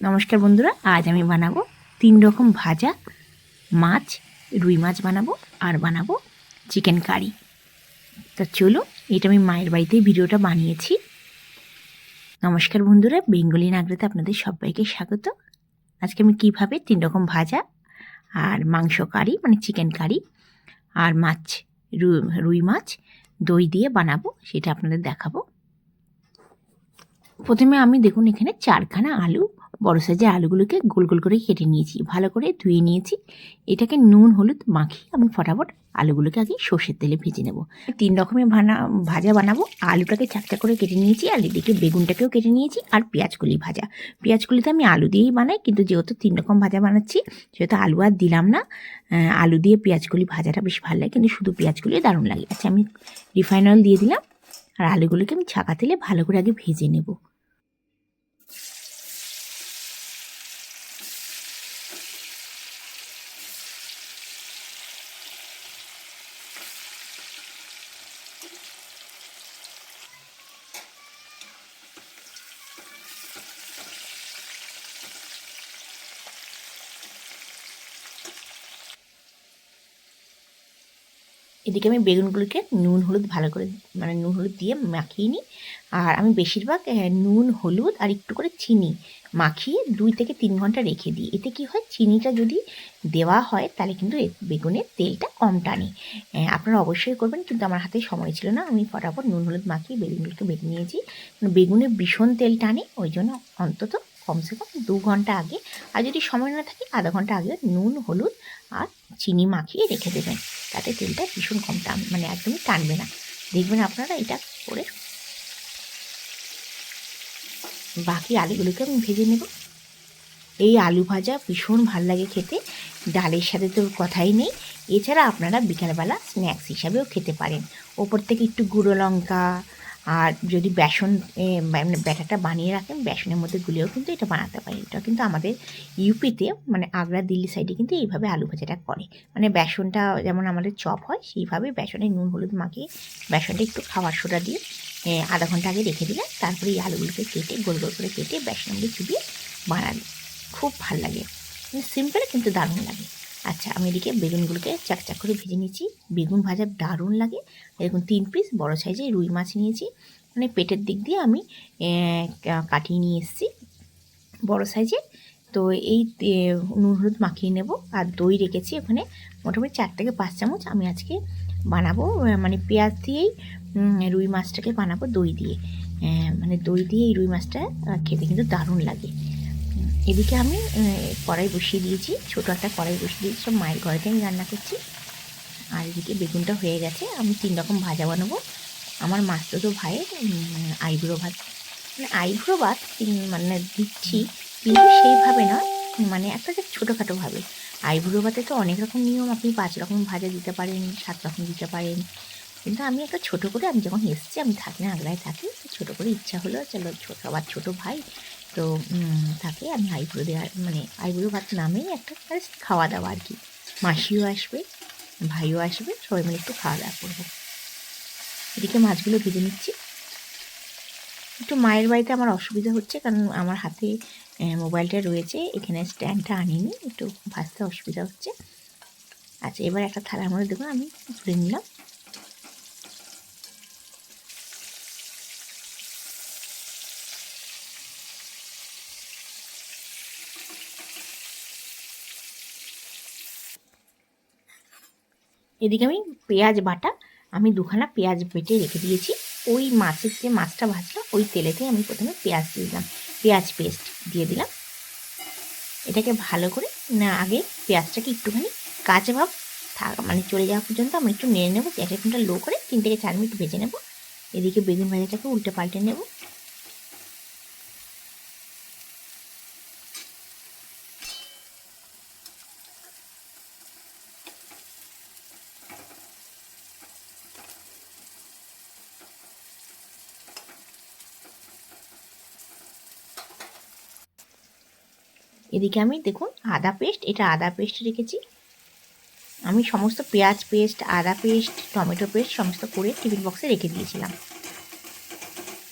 নমস্কার বন্ধুরা, আজ আমি বানাবো তিন রকম ভাজা মাছ, রুই মাছ বানাবো আর বানাবো চিকেন কারি। তা চলো, এটা আমি মায়ের বাড়িতেই ভিডিওটা বানিয়েছি। নমস্কার বন্ধুরা, বেঙ্গলি নাগরাতে আপনাদের সবাইকে স্বাগত। আজকে আমি কীভাবে তিন রকম ভাজা আর মাংস কারি মানে চিকেন কারি আর মাছ রুই মাছ, দই দিয়ে বানাবো, সেটা আপনাদের দেখাবো। প্রথমে আমি দেখুন এখানে চারখানা আলু বড় সাইজের আলুগুলোকে গোল গোল করে কেটে নিয়েছি। ভালো করে ধুয়ে নিয়েছি। এটাকে নুন, হলুদ মাখিয়ে আমি ফটাফট আলুগুলোকে আগে সর্ষের তেলে ভেজে নেব। তিন রকমের ভানা, ভাজা বানাবো। আলুটাকে চাকচা করে কেটে নিয়েছি। আর এদিকে বেগুনটাকেও কেটে নিয়েছি। আর পেঁয়াজকলি ভাজা। পেঁয়াজকলিতে আমি আলু দিয়েই বানাই, কিন্তু যেহেতু তিন রকম ভাজা বানাচ্ছি, সেহেতু আলু আর দিলাম না। আলু দিয়ে পেঁয়াজকলি ভাজাটা বেশ ভালো লাগে, কিন্তু শুধু পেঁয়াজকলি দারুণ লাগে। আচ্ছা আমি রিফাইন অয়েল দিয়ে দিলাম। আর আলুগুলোকে আমি ছাকা তেলে ভালো করে আগে ভেজে নেব। এদিকে আমি বেগুনগুলোকে নুন, হলুদ ভালো করে মানে নুন, হলুদ দিয়ে মাখিয়ে নিই। আর আমি বেশিরভাগ নুন, হলুদ আর একটু করে চিনি মাখিয়ে দুই থেকে তিন ঘণ্টা রেখে দিই। এতে কি হয়? চিনিটা যদি দেওয়া হয়, তাহলে কিন্তু বেগুনের তেলটা কম টানে। আপনারা অবশ্যই করবেন, কিন্তু আমার হাতে সময় ছিল না। আমি ফটাফট নুন, হলুদ মাখিয়ে বেগুনগুলোকে বেটে নিয়েছি। কারণ বেগুনে ভীষণ তেল টানে, ওই জন্য অন্তত কমসে কম দু ঘণ্টা আগে। আর যদি সময় না থাকে, আধা ঘণ্টা আগে নুন, হলুদ আর চিনি মাখিয়ে রেখে দেবেন। তাতে তেলটা ভীষণ কম টান মানে একদমই টানবে না। দেখবেন আপনারা এটা করে বাকি আলুগুলোকে আমি ভেজে নেব। এই আলু ভাজা ভীষণ ভালো লাগে খেতে। ডালের সাথে তো কথাই নেই। এছাড়া আপনারা বিকালবেলা স্ন্যাক্স হিসাবেও খেতে পারেন। ওপর থেকে একটু গুঁড়ো লঙ্কা আর যদি বেসন মানে ব্যাটাটা বানিয়ে রাখেন, বেসনের মধ্যে গুলেও কিন্তু এটা বানাতে পারেন। এটা কিন্তু আমাদের ইউপিতে মানে আগ্রা দিল্লি সাইডে কিন্তু এইভাবে আলু ভাজাটা করে। মানে বেসনটা যেমন আমাদের চপ হয়, সেইভাবে বেসনে নুন, হলুদ মাখিয়ে বেসনটা একটু খাবার সোডা দিয়ে আধা ঘণ্টা আগে রেখে দিলে তারপরে এই আলুগুলোকে কেটে, গোল গোল করে কেটে মধ্যে চুবিয়ে বানালে। খুব ভালো লাগে। সিম্পল কিন্তু দারুণ লাগে। আচ্ছা আমি এদিকে বেগুনগুলোকে চাকচাক করে ভেজে নিয়েছি। বেগুন ভাজা দারুণ লাগে। এরকম তিন পিস বড় সাইজে রুই মাছ নিয়েছি। মানে পেটের দিক দিয়ে আমি কাটিয়ে নিয়ে এসেছি বড় সাইজে তো এই নুন হলুদ মাখিয়ে নেব। আর দই রেখেছি ওখানে মোটামুটি চার থেকে পাঁচ চামচ। আমি আজকে বানাবো মানে পেঁয়াজ দিয়েই রুই মাছটাকে বানাবো দই দিয়ে। মানে দই দিয়ে এই রুই মাছটা খেতে কিন্তু দারুণ লাগে। এদিকে আমি কড়াই বসিয়ে দিয়েছি। ছোটো একটা কড়াই বসিয়ে দিয়েছি। সব মায়ের ঘরেতে আমি রান্না করছি। আর এদিকে বেগুনটা হয়ে গেছে। আমি তিন রকম ভাজা বানাবো। আমার মাস্তো তো ভাইয়ের উম, আইবুড়ো ভাত। মানে আইবুড়ো ভাত মানে দিচ্ছি। কিন্তু সেইভাবে না মানে একটা ছোটোখাটোভাবে আইবুড়ো ভাতে তো অনেক রকম নিয়ম। আপনি পাঁচ রকম ভাজা দিতে পারেন সাত রকম দিতে পারেন। কিন্তু আমি একটা ছোটো করে আমি যখন এসেছি আমি থাকি না আগ্রায় থাকি ছোটো করে ইচ্ছা হলো চলো ছোটো আবার ছোটো ভাই তো তাকে আমি আইবুড়ো দেওয়ার মানে আইবুড়ো ভাত নামেই একটা খাওয়া দাওয়া আর কি। মাসিও আসবে, ভাইও আসবে, সবাই মিলে একটু খাওয়া দাওয়া করব। এদিকে মাছগুলো ভেজে নিচ্ছি। একটু মায়ের বাড়িতে আমার অসুবিধা হচ্ছে, কারণ আমার হাতে মোবাইলটা রয়েছে, এখানে স্ট্যান্ডটা আনিনি, একটু ভাজতে অসুবিধা হচ্ছে। আচ্ছা এবার একটা থালার মধ্যে দেখুন, আমি তুলে নিলাম। এদিকে আমি পেঁয়াজ বাটা, আমি দুখানা পেঁয়াজ বেটে রেখে দিয়েছি। ওই মাছের যে মাছটা ভাজলাম, ওই তেলেতে আমি প্রথমে পেঁয়াজ দিয়ে দিলাম। পেঁয়াজ পেস্ট দিয়ে দিলাম। এটাকে ভালো করে না, আগে পেঁয়াজটাকে একটুখানি কাঁচা ভাব থাক মানে চলে যাওয়া পর্যন্ত আমি একটু নেড়ে নেব, গ্যাসের ফ্লেমটা লো করে তিন থেকে চার মিনিট ভেজে নেব। এদিকে বেগুন ভাজাটাকে উল্টে পাল্টে নেব। এদিকে আমি, দেখুন, আদা পেস্ট, এটা আদা পেস্ট রেখেছি। আমি সমস্ত পেঁয়াজ পেস্ট, আদা পেস্ট, টমেটো পেস্ট সমস্ত করে টিফিন বক্সে রেখে দিয়েছিলাম।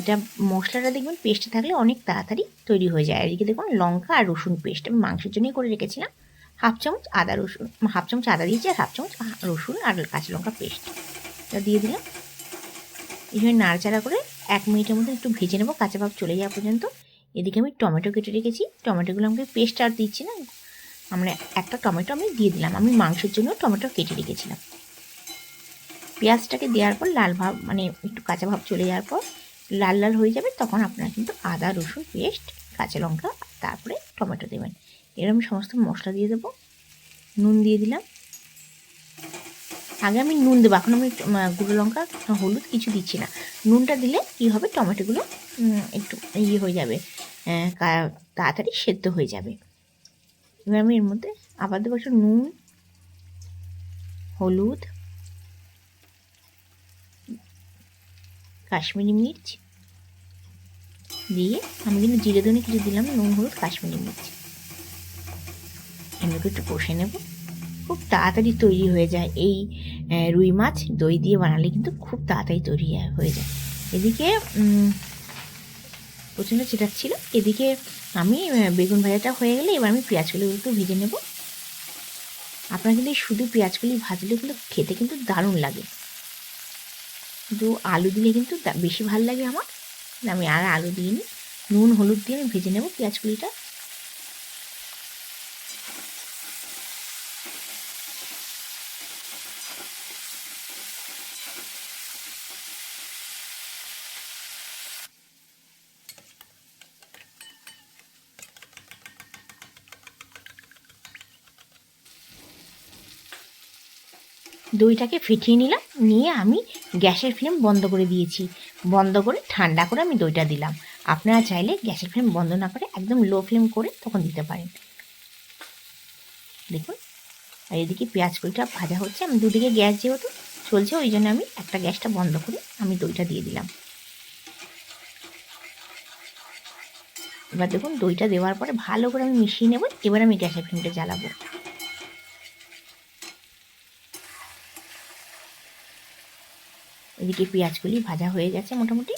এটা মশলাটা দেখবেন, পেস্টে থাকলে অনেক তাড়াতাড়ি তৈরি হয়ে যায়। এদিকে দেখুন, লঙ্কা আর রসুন পেস্ট আমি মাংসের জন্যই করে রেখেছিলাম। হাফ চামচ আদা রসুন, হাফ চামচ আদা দিয়েছি আর হাফ চামচ রসুন আর কাঁচা লঙ্কা পেস্ট। এটা দিয়ে দিলাম। এইভাবে নাড়াচাড়া করে এক মিনিটের মধ্যে একটু ভেজে নেব, কাঁচা ভাব চলে যাওয়া পর্যন্ত। এদিকে আমি টমেটো কেটে রেখেছি। টমেটোগুলো আমাকে পেস্ট আর দিচ্ছি না। আমরা একটা টমেটো আমি দিয়ে দিলাম। আমি মাংসের জন্য টমেটো কেটে রেখেছিলাম। পেঁয়াজটাকে দেওয়ার পর লাল ভাব মানে একটু কাঁচা ভাব চলে যাওয়ার পর লাল লাল হয়ে যাবে, তখন আপনারা কিন্তু আদা, রসুন, পেস্ট, কাঁচা লঙ্কা, তারপরে টমেটো দেবেন। এরকম সমস্ত মশলা দিয়ে দেবো। নুন দিয়ে দিলাম। আগে আমি নুন দেবো। এখন আমি গুঁড়ো লঙ্কা হলুদ, কিছু দিচ্ছি না। নুনটা দিলে কী হবে? টমেটোগুলো একটু ইয়ে হয়ে যাবে। তাড়াতাড়ি সেদ্ধ হয়ে যাবে। এবার আমি এর মধ্যে আবার দেবো একটু নুন, হলুদ, কাশ্মীরি মির্চ। দিয়ে আমি কিন্তু জিরে ধনে কিছু দিলাম, নুন, হলুদ, কাশ্মীরি মির্চ। এগুলোকে একটু কষে নেব। খুব তাড়াতাড়ি তৈরি হয়ে যায়। এই রুই মাছ দই দিয়ে বানালে কিন্তু খুব তাড়াতাড়ি তৈরি হয়ে যায়। এদিকে প্রচণ্ড ছিল এদিকে আমি বেগুন ভাজাটা হয়ে গেলে এবার আমি পেঁয়াজগুলো একটু ভেজে নেব। আপনারা কিন্তু শুধু পেঁয়াজগুলি ভাজলে কিন্তু খেতে কিন্তু দারুণ লাগে। কিন্তু আলু দিলে কিন্তু বেশি ভালো লাগে আমার। আমি আর আলু দিইনি। নুন, হলুদ দিয়ে আমি ভেজে নেব পেঁয়াজগুলিটা। দইটাকে ফেটিয়ে নিলাম, নিয়ে আমি গ্যাসের ফ্লেম বন্ধ করে দিয়েছি। বন্ধ করে ঠান্ডা করে আমি দইটা দিলাম। আপনারা চাইলে গ্যাসের ফ্লেম বন্ধ না করে একদম লো ফ্লেম করে তখন দিতে পারেন। দেখুন, আর এদিকে পেঁয়াজ কড়িটা ভাজা হচ্ছে। আমি দুদিকে গ্যাস যেহেতু চলছে, ওই জন্য আমি একটা গ্যাসটা বন্ধ করে আমি দইটা দিয়ে দিলাম। এবার দেখুন, দইটা দেওয়ার পরে ভালো করে আমি মিশিয়ে নেব। এবার আমি গ্যাসের ফ্লেমটা জ্বালাবো। এদিকে পেঁয়াজগুলি ভাজা হয়ে গেছে মোটামুটি।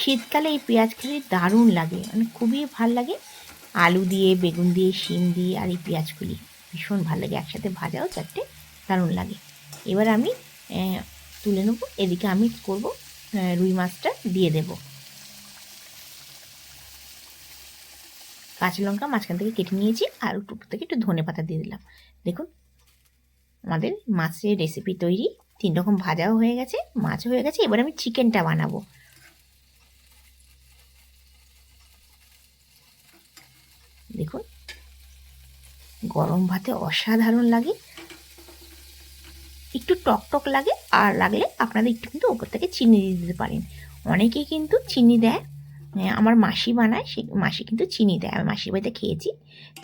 শীতকালে এই পেঁয়াজগুলি দারুণ লাগে মানে খুবই ভালো লাগে। আলু দিয়ে, বেগুন দিয়ে, শিম দিয়ে আর এই পেঁয়াজগুলি ভীষণ ভালো লাগে, একসাথে ভাজাও চারটে দারুণ লাগে। এবার আমি তুলে নেব, এদিকে আমি করব? রুই মাছটা দিয়ে দেব। কাঁচা লঙ্কা মাঝখান থেকে কেটে নিয়েছি আর টুকু থেকে একটু ধনে পাতা দিয়ে দিলাম। দেখুন, আমাদের মাছের রেসিপি তৈরি। তিন রকম ভাজাও হয়ে গেছে, মাছও হয়ে গেছে, এবার আমি চিকেনটা বানাবো। দেখুন, গরম ভাতে অসাধারণ লাগে। একটু টক টক লাগে, আর লাগলে আপনারা একটু কিন্তু ওপর থেকে চিনি দিয়ে দিতে পারেন। অনেকেই কিন্তু চিনি দেয় আমার মাসি বানায়, সে মাসি কিন্তু চিনি দেয়। আমি মাসির বাড়িতে খেয়েছি,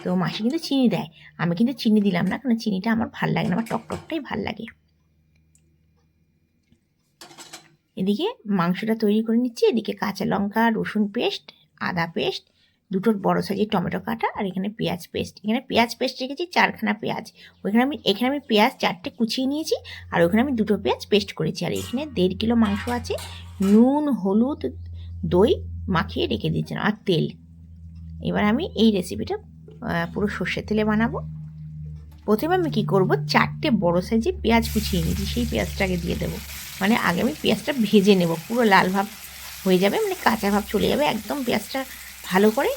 তো মাসি কিন্তু চিনি দেয়। আমি কিন্তু চিনি দিলাম না কারণ চিনিটা আমার ভালো লাগে না, আমার টক টকটাই ভালো লাগে। এদিকে মাংসটা তৈরি করে নিচ্ছি। এদিকে কাঁচা লঙ্কা, রসুন পেস্ট, আদা পেস্ট, দুটোর বড় সাইজের টমেটো কাটা আর এখানে পেঁয়াজ পেস্ট। এখানে পেঁয়াজ পেস্ট রেখেছি, চারখানা পেঁয়াজ। ওইখানে আমি, এখানে আমি পেঁয়াজ চারটে কুচিয়ে নিয়েছি আর ওইখানে আমি দুটো পেঁয়াজ পেস্ট করেছি। আর এখানে দেড় কিলো মাংস আছে, নুন, হলুদ, দই মাখিয়ে রেখে দিয়েছিলাম আর তেল। এবার আমি এই রেসিপিটা পুরো সর্ষের তেলে বানাবো। প্রথমে আমি কী করব? চারটে বড় সাইজে পেঁয়াজ কুচিয়ে নিয়েছি। সেই পেঁয়াজটাকে দিয়ে দেবো। মানে আগে আমি পেঁয়াজটা ভেজে নেব। পুরো লাল ভাব হয়ে যাবে মানে কাঁচা ভাব চলে যাবে। একদম পেঁয়াজটা ভালো করে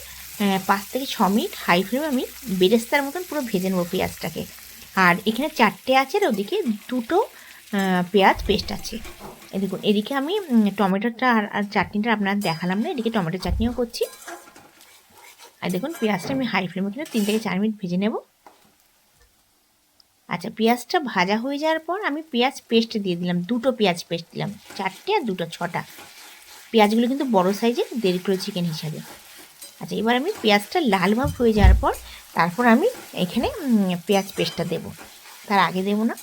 পাঁচ থেকে ছ মিনিট হাই ফ্লেমে আমি বেরেস্তার মতন পুরো ভেজে নেব পেঁয়াজটাকে। আর এখানে চারটে আছে আর ওদিকে দুটো পেঁয়াজ পেস্ট আছে। দেখুন, এদিকে আমি টমেটোটা আর আর চাটনিটা আপনার দেখালাম না। এদিকে টমেটো চাটনিও করছি। আর দেখুন, পেঁয়াজটা আমি হাই ফ্লেমে কিন্তু তিন থেকে চার মিনিট ভেজে নেব। আচ্ছা পেঁয়াজটা ভাজা হয়ে যাওয়ার পর আমি পেঁয়াজ পেস্ট দিয়ে দিলাম, দুটো পেঁয়াজ পেস্ট দিলাম, চারটে আর দুটো ছটা। পেঁয়াজগুলো কিন্তু বড় সাইজের, দেড় কিলো চিকেন হিসাবে। আচ্ছা এবার আমি পেঁয়াজটা লাল ভাব হয়ে যাওয়ার পর তারপর আমি এখানে পেঁয়াজ পেস্টটা দেব। তার আগে দেব না।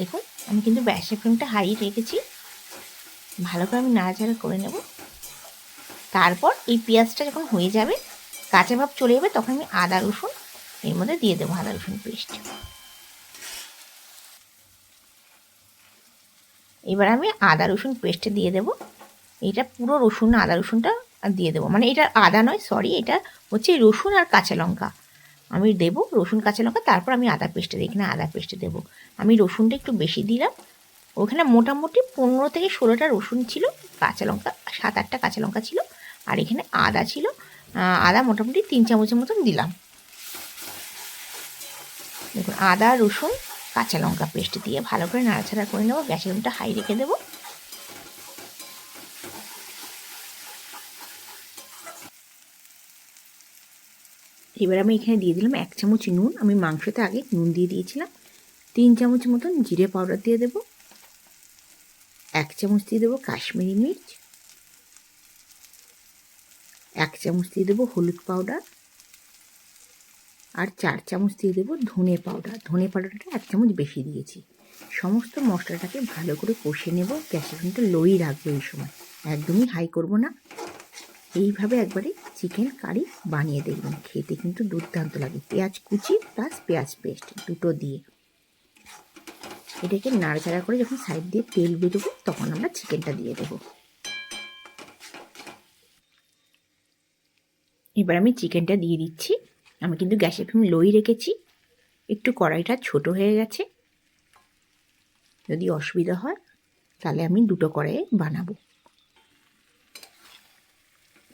দেখুন, আমি কিন্তু ব্যাসের ফ্লেমটা হাই রেখেছি। ভালো করে আমি নাড়াচাড়া করে নেব। তারপর এই পেঁয়াজটা যখন হয়ে যাবে, কাঁচা ভাব চলে যাবে তখন আমি আদা, রসুন, এর মধ্যে দিয়ে দেবো আদা, রসুন পেস্ট এবার আমি আদা, রসুন পেস্ট দিয়ে দেবো। এটা পুরো রসুন, আদা, রসুনটা দিয়ে দেবো। মানে এটা আদা নয় সরি এটা হচ্ছে রসুন আর কাঁচা লঙ্কা। আমি দেবো রসুন, কাঁচা লঙ্কা, তারপর আমি আদা পেস্টে দিই এখানে আদা পেস্টে দেবো। আমি রসুনটা একটু বেশি দিলাম। ওখানে মোটামুটি পনেরো থেকে ষোলোটা রসুন ছিল, কাঁচা লঙ্কা, সাত আটটা কাঁচা লঙ্কা ছিল। আর এখানে আদা ছিল। আদা মোটামুটি তিন চামচের মতন দিলাম। দেখুন, আদা, রসুন, কাঁচা লঙ্কা পেস্ট দিয়ে ভালো করে নাড়াচাড়া করে নেব। গ্যাসের ফ্লেমটা হাই রেখে দেবো। এবার আমি এখানে দিয়ে দিলাম এক চামচ নুন। আমি মাংসতে আগে নুন দিয়ে দিয়েছিলাম। তিন চামচ মতন জিরে পাউডার দিয়ে দেবো। এক চামচ দিয়ে দেবো কাশ্মীরি মির্চ। এক চামচ দিয়ে দেবো হলুদ পাউডার আর চার চামচ দিয়ে দেবো ধনে পাউডার ধনে পাউডারটা এক চামচ বেশি দিয়েছি। সমস্ত মশলাটাকে ভালো করে কষে নেব। গ্যাসের ফ্লেমটা লোই রাখব এই সময়। একদমই হাই করব না। এইভাবে একবারে চিকেন কারি বানিয়ে দেখবেন। খেতে কিন্তু দুর্দান্ত লাগে। পেঁয়াজ কুচি প্লাস পেঁয়াজ পেস্ট দুটো দিয়ে। এটাকে নাড়াচাড়া করে যখন সাইড দিয়ে তেল বেরোবো তখন আমরা চিকেনটা দিয়ে দেবো। এবার আমি চিকেনটা দিয়ে দিচ্ছি। আমি কিন্তু গ্যাসের ফ্লেম লোই রেখেছি। একটু কড়াইটা ছোট হয়ে গেছে। যদি অসুবিধা হয়, তাহলে আমি দুটো কড়াইয়ে বানাবো।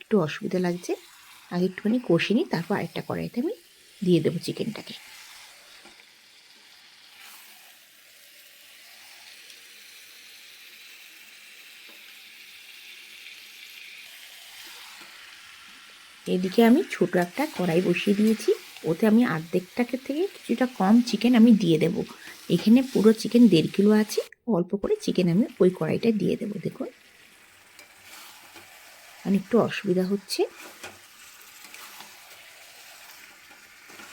একটু অসুবিধা লাগছে, আগে একটুখানি কষে নিই, তারপর আরেকটা কড়াইতে আমি দিয়ে দেবো চিকেনটাকে। এদিকে আমি ছোটো একটা কড়াই বসিয়ে দিয়েছি। ওতে আমি অর্ধেকটাকে থেকে কিছুটা কম চিকেন আমি দিয়ে দেব। এখানে পুরো চিকেন দেড় কিলো আছে। অল্প করে চিকেন আমি ওই কড়াইটা দিয়ে দেবো, দেখুন। মানে একটু অসুবিধা হচ্ছে।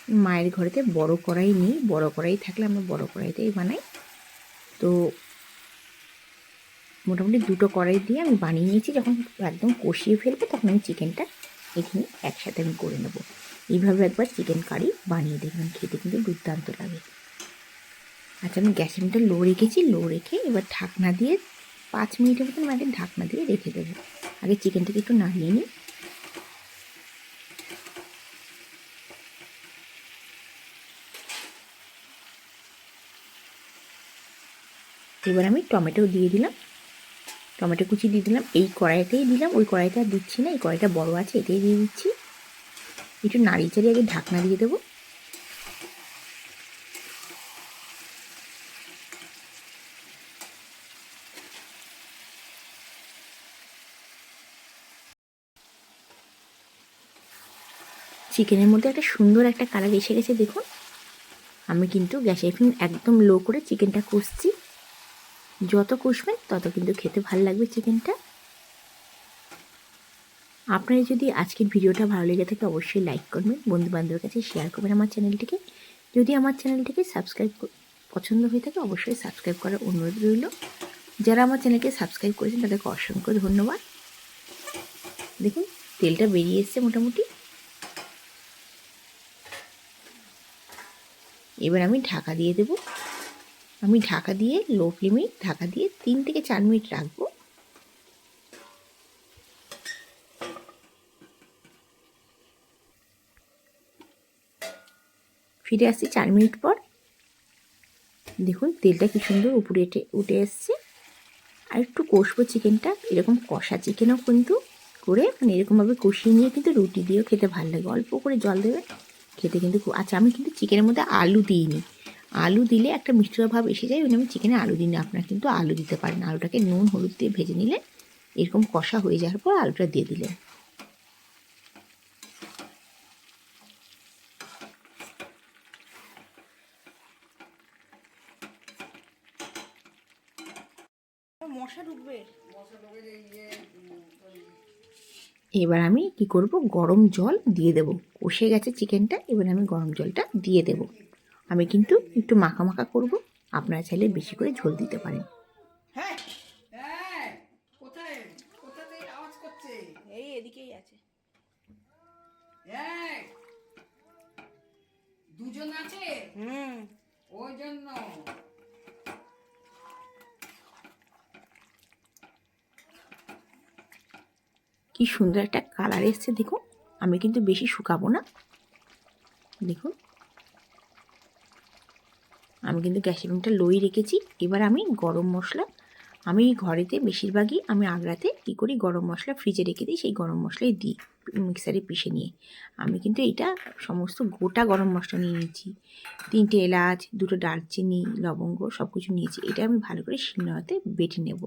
মায়ের ঘরেতে বড় কড়াই নেই। বড় কড়াই থাকলে আমরা বড় কড়াইতেই বানাই। তো মোটামুটি দুটো কড়াই দিয়ে আমি বানিয়ে নিয়েছি। যখন একদম কষিয়ে ফেলব তখন আমি চিকেনটা এখানে একসাথে আমি করে নেব। এইভাবে একবার চিকেন কারি বানিয়ে দেখবেন, খেতে কিন্তু দুর্দান্ত লাগে। আচ্ছা আমি গ্যাসের মধ্যে লো রেখেছি, লো রেখে এবার ঢাকনা দিয়ে পাঁচ মিনিটের মতন আমি ঢাকনা দিয়ে রেখে দেবো। আগে চিকেনটাকে একটু নাড়িয়ে নিই। এবার আমি টমেটো দিয়ে দিলাম। টমেটো কুচি দিয়ে দিলাম, এই কড়াইতেই দিলাম, ওই কড়াইটা দিচ্ছি না, এই কড়াইটা বড় আছে এটাই দিয়ে দিচ্ছি। একটু নাড়িয়ে চাড়িয়ে আগে ঢাকনা দিয়ে দেবো। চিকেনের মধ্যে একটা সুন্দর একটা কালার এসে গেছে, দেখুন। আমি কিন্তু গ্যাসের ফ্লেম একদম লো করে চিকেনটা কষছি। যত কষবেন, তত কিন্তু খেতে ভালো লাগবে চিকেনটা। আপনারা যদি আজকের ভিডিওটা ভালো লেগে থাকে, অবশ্যই লাইক করবেন বন্ধু বান্ধবের কাছে শেয়ার করবেন আমার চ্যানেলটিকে যদি আমার চ্যানেলটিকে সাবস্ক্রাইব পছন্দ হয়ে থাকে, অবশ্যই সাবস্ক্রাইব করার অনুরোধ রইল। যারা আমার চ্যানেলকে সাবস্ক্রাইব করেছেন, তাদেরকে অসংখ্য ধন্যবাদ। দেখুন, তেলটা বেরিয়ে এসছে মোটামুটি। এবার আমি ঢাকা দিয়ে দেব। আমি ঢাকা দিয়ে লো ফ্লেমে ঢাকা দিয়ে তিন থেকে চার মিনিট রাখব। ফিরে আসছি চার মিনিট পর। দেখুন, তেলটা কি সুন্দর উপরে উঠে এসছে। আর একটু কষবো চিকেনটা, এরকম কষা চিকেনও কিন্তু করে মানে এরকমভাবে কষিয়ে নিয়ে কিন্তু রুটি দিয়েও খেতে ভালো লাগে। অল্প করে জল দেবে, খেতে কিন্তু আচ্ছা আমি কিন্তু চিকেনের মধ্যে আলু দিইনি। আলু দিলে একটা মিষ্টির ভাব এসে যায় ওই আমি চিকেনে আলু দিই না। আপনারা কিন্তু আলু দিতে পারেন। আলুটাকে নুন হলুদ দিয়ে ভেজে নিলে এরকম কষা হয়ে যাওয়ার পর আলুটা দিয়ে দিলেন মশা ঢুকবে। এবার আমি কি করব? গরম জল দিয়ে দেব। কষে গেছে চিকেনটা এবার আমি গরম জলটা দিয়ে দেব। আমি কিন্তু একটু মাখা মাখা করব। আপনারা চাইলে বেশি করে ঝোল দিতে পারেন। হ্যাঁ হ্যাঁ কোথায়? কোথা থেকে আওয়াজ করছে? এই এদিকেই আছে। হ্যাঁ দুজন আছে? হুম। ওই জন্য। কি সুন্দর একটা কালার এসছে দেখুন। আমি কিন্তু বেশি শুকাবো না। দেখুন। আমি কিন্তু গ্যাসের রুমটা লোই রেখেছি। এবার আমি গরম মশলা, আমি ঘরেতে বেশিরভাগই আমি আগ্রাতে কী করি, গরম মশলা ফ্রিজে রেখে দিই, সেই গরম মশলাই দিই মিক্সারে পিষে নিয়ে। আমি কিন্তু এটা সমস্ত গোটা গরম মশলা নিয়ে নিয়েছি। তিনটে এলাচ, দুটো দারচিনি লবঙ্গ সব কিছু নিয়েছি। এটা আমি ভালো করে শিলনোড়াতে বেটে নেব।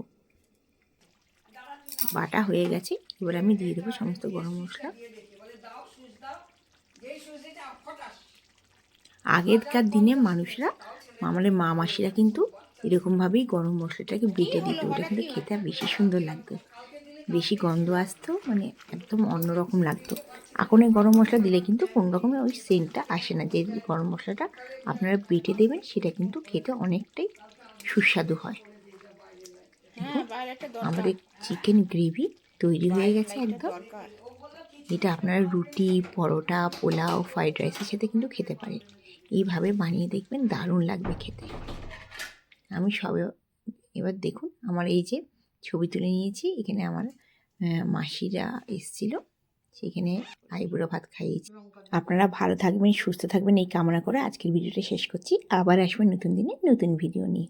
বাটা হয়ে গেছে। এবার আমি দিয়ে দেবো সমস্ত গরম মশলা। আগেরকার দিনে মানুষরা আমাদের মা মাসিরা কিন্তু এরকমভাবেই গরম মশলাটাকে বেটে দিত। ওটা কিন্তু খেতে আর বেশি সুন্দর লাগতো। বেশি গন্ধ আসতো মানে একদম অন্যরকম লাগতো। এখন এই গরম মশলা দিলে কিন্তু কোনো রকমের ওই সেন্টটা আসে না। যে গরম মশলাটা আপনারা বেটে দেবেন সেটা কিন্তু খেতে অনেকটাই সুস্বাদু হয়। হ্যাঁ আমাদের চিকেন গ্রেভি তৈরি হয়ে গেছে একদম। এটা আপনারা রুটি পরোটা পোলাও ফ্রাইড রাইসের সাথে কিন্তু খেতে পারেন। এইভাবে বানিয়ে দেখবেন, দারুণ লাগবে খেতে। আমি সবে এবার দেখুন, আমার এই যে ছবি তুলে নিয়েছি, এখানে আমার মাসিরা এসছিল, সেখানে আইবুড়ো ভাত খাইয়েছি। আপনারা ভালো থাকবেন, সুস্থ থাকবেন, এই কামনা করে আজকের ভিডিওটা শেষ করছি। আবার আসবেন নতুন দিনে নতুন ভিডিও নিয়ে।